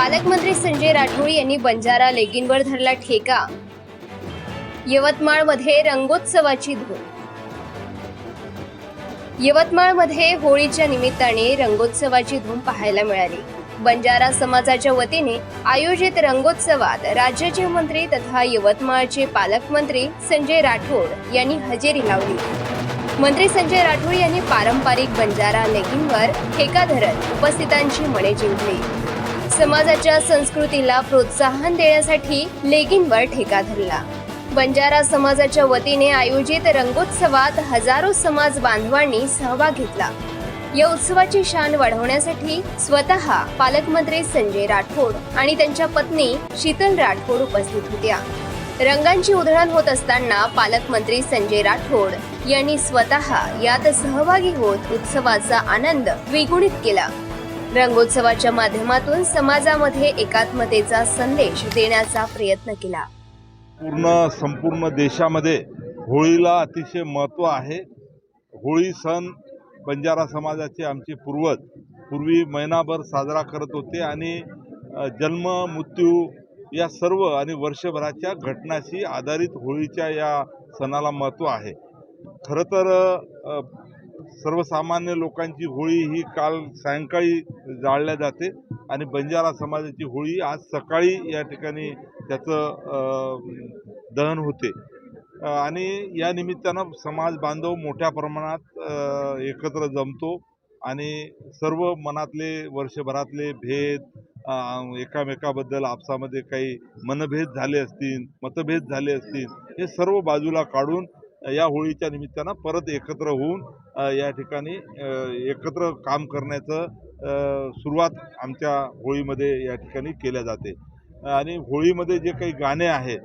पालकमंत्री संजय राठोड यांनी बंजारा लेगिनवर धरला ठेका. यवतमाळमध्ये रंगोत्सवाची धूम यवतमाळमध्ये होळीच्या निमित्ताने रंगोत्सवाची धूम पाहायला मिळाली. बंजारा समाजाच्या वतीने आयोजित रंगोत्सवात राज्याचे मंत्री तथा यवतमाळचे पालकमंत्री संजय राठोड यांनी हजेरी लावली. मंत्री संजय राठोड यांनी पारंपरिक बंजारा लेगिंवर ठेका धरत उपस्थितांची मने जिंकली. समाजाच्या संस्कृतीला प्रोत्साहन देण्यासाठी लेगिनवर ठेका धरला. बंजारा समाजाच्या वतीने आयोजित रंगोत्सवात हजारो समाज बांधवांनी सहभाग घेतला. या उत्सवाची शान वाढवण्यासाठी स्वतः पालकमंत्री संजय राठोड आणि त्यांच्या पत्नी शीतल राठोड उपस्थित होत्या. रंगांची उधळण होत असताना पालकमंत्री संजय राठोड यांनी स्वतः यात सहभागी होत उत्सवाचा आनंद द्विगुणित केला. रंगोत्सवाच्या माध्यमातून समाजामध्ये एकात्मतेचा संदेश देण्याचा प्रयत्न केला. पूर्ण संपूर्ण देशामध्ये होळीला अतिशय महत्त्व आहे. होळी सण बंजारा समाजाचे आमचे पूर्वज पूर्वी महिनाभर साजरा करत होते आणि जन्म मृत्यू या सर्व आणि वर्षभराच्या घटनाशी आधारित होळीच्या या सणाला महत्त्व आहे. खरं तर सर्वसामान्य लोकांची होळी ही काल सायंकाळी जाळल्या जाते आणि बंजारा समाजाची होळी आज सकाळी या ठिकाणी त्याचं दहन होते. आणि या निमित्तानं समाज बांधव मोठ्या प्रमाणात एकत्र जमतो आणि सर्व मनातले वर्षभरातले भेद एकामेकाबद्दल आपसामध्ये काही मनभेद झाले असतील मतभेद झाले असतील हे सर्व बाजूला काढून या होळीच्या निमित्तानं परत एकत्र होऊन या ठिकाणी एकत्र काम करण्याचं सुरुवात आमच्या होळीमध्ये या ठिकाणी केल्या जाते. आणि होळीमध्ये जे काही गाणे आहेत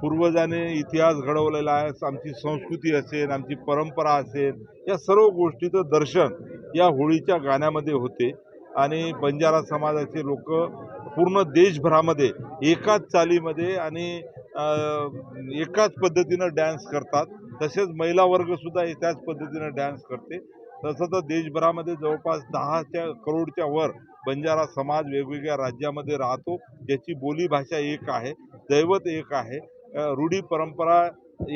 पूर्वजाने इतिहास घडवलेला आहे आमची संस्कृती असेल आमची परंपरा असेल या सर्व गोष्टीचं दर्शन या होळीच्या गाण्यामध्ये होते. आणि बंजारा समाजाचे लोक पूर्ण देशभरामध्ये एकाच चालीमध्ये आणि एकाच पद्धतीनं डॅन्स करतात. तसेच महिला वर्गसुद्धा त्याच पद्धतीनं डान्स करते. तसं तर देशभरामध्ये जवळपास दहाच्या करोडच्या वर बंजारा समाज वेगवेगळ्या राज्यामध्ये राहतो ज्याची बोलीभाषा एक आहे दैवत एक आहे रूढी परंपरा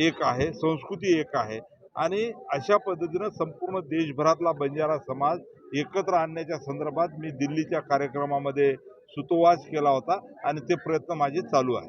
एक आहे संस्कृती एक आहे. आणि अशा पद्धतीनं संपूर्ण देशभरातला बंजारा समाज एकत्र आणण्याच्या संदर्भात मी दिल्लीच्या कार्यक्रमामध्ये सुतोवाच केला होता आणि ते प्रयत्न माझे चालू आहे